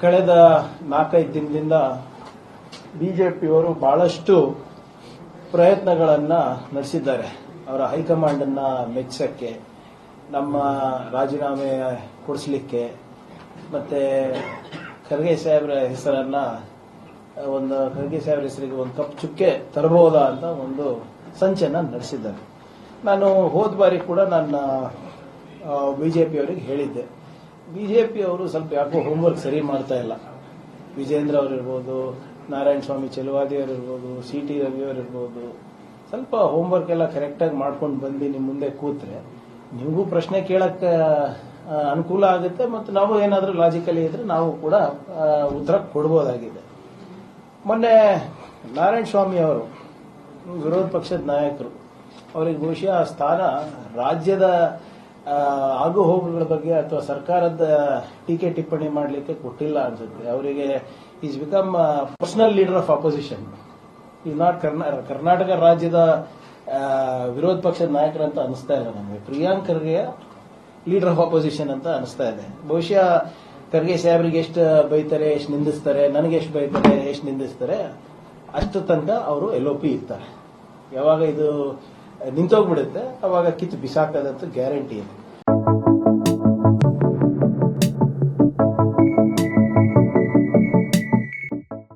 ಕಳೆದ ನಾಲ್ಕೈದು ದಿನದಿಂದ ಬಿಜೆಪಿಯವರು ಬಹಳಷ್ಟು ಪ್ರಯತ್ನಗಳನ್ನ ನಡೆಸಿದ್ದಾರೆ. ಅವರ ಹೈಕಮಾಂಡ್ ಅನ್ನ ಮೆಚ್ಚಕ್ಕೆ ನಮ್ಮ ರಾಜೀನಾಮೆ ಕೊಡಿಸಲಿಕ್ಕೆ, ಮತ್ತೆ ಖರ್ಗೆ ಸಾಹೇಬ್ರ ಹೆಸರನ್ನ, ಒಂದು ಖರ್ಗೆ ಸಾಹೇಬ್ರ ಹೆಸರಿಗೆ ಒಂದು ಕಪ್ ಚುಕ್ಕೆ ತರಬಹುದಾ ಅಂತ ಒಂದು ಸಂಚನ ನಡೆಸಿದ್ದಾರೆ. ನಾನು ಹೋದ ಬಾರಿ ಕೂಡ ನನ್ನ ಬಿಜೆಪಿಯವರಿಗೆ ಹೇಳಿದ್ದೆ. ಬಿಜೆಪಿಯವರು ಸ್ವಲ್ಪ ಯಾಕೋ ಹೋಮ್ವರ್ಕ್ ಸರಿ ಮಾಡ್ತಾ ಇಲ್ಲ. ವಿಜೇಂದ್ರ ಅವರಿರ್ಬೋದು ನಾರಾಯಣ ಸ್ವಾಮಿ ಚೆಲುವಾದಿ ಅವರಿರ್ಬೋದು ಸಿ ಟಿ ರವಿ ಅವರಿರ್ಬೋದು ಸ್ವಲ್ಪ ಹೋಮ್ವರ್ಕ್ ಎಲ್ಲ ಕರೆಕ್ಟಾಗಿ ಮಾಡ್ಕೊಂಡು ಬಂದು ನಿಮ್ಮ ಮುಂದೆ ಕೂತ್ರೆ ನಿಮಗೂ ಪ್ರಶ್ನೆ ಕೇಳಕ್ಕೆ ಅನುಕೂಲ ಆಗುತ್ತೆ ಮತ್ತು ನಾವು ಏನಾದರೂ ಲಾಜಿಕಲಿ ಇದ್ರೆ ನಾವು ಕೂಡ ಉತ್ತರ ಕೊಡ್ಬೋದಾಗಿದೆ. ಮೊನ್ನೆ ನಾರಾಯಣ ಸ್ವಾಮಿ ಅವರು, ವಿರೋಧ ಪಕ್ಷದ ನಾಯಕರು, ಅವರಿಗೆ ಬಹುಶಃ ಸ್ಥಾನ ರಾಜ್ಯದ ಆಗು ಹೋಗುಗಳ ಬಗ್ಗೆ ಅಥವಾ ಸರ್ಕಾರದ ಟೀಕೆ ಟಿಪ್ಪಣಿ ಮಾಡಲಿಕ್ಕೆ ಕೊಟ್ಟಿಲ್ಲ ಅನ್ಸುತ್ತೆ. ಅವರಿಗೆ is become personal leader of opposition is not Karnataka ರಾಜ್ಯದ ವಿರೋಧ ಪಕ್ಷದ ನಾಯಕರಂತ ಅನಿಸ್ತಾ ಇದೆ ನಮಗೆ. Priyank Kharge leader of opposition ಅಂತ ಅನಿಸ್ತಾ ಇದೆ. ಬಹುಶಃ ಖರ್ಗೆ ಸಾಹೇಬ್ರಿಗೆ ಎಷ್ಟು ಬೈತಾರೆ, ಎಷ್ಟು ನಿಂದಿಸ್ತಾರೆ, ನನಗೆ ಎಷ್ಟು ಬೈತಾರೆ, ಎಷ್ಟು ನಿಂದಿಸ್ತಾರೆ, ಅಷ್ಟು ತನಕ ಅವರು ಎಲ್ ಒ ಇರ್ತಾರೆ. ಯಾವಾಗ ಇದು ನಿಂತೋಗ್ಬಿಡುತ್ತೆ. ಅವಾಗ ಕಿತ್ತು ಬಿಸಾಕೋದಂತೂ ಗ್ಯಾರಂಟಿ ಇದೆ.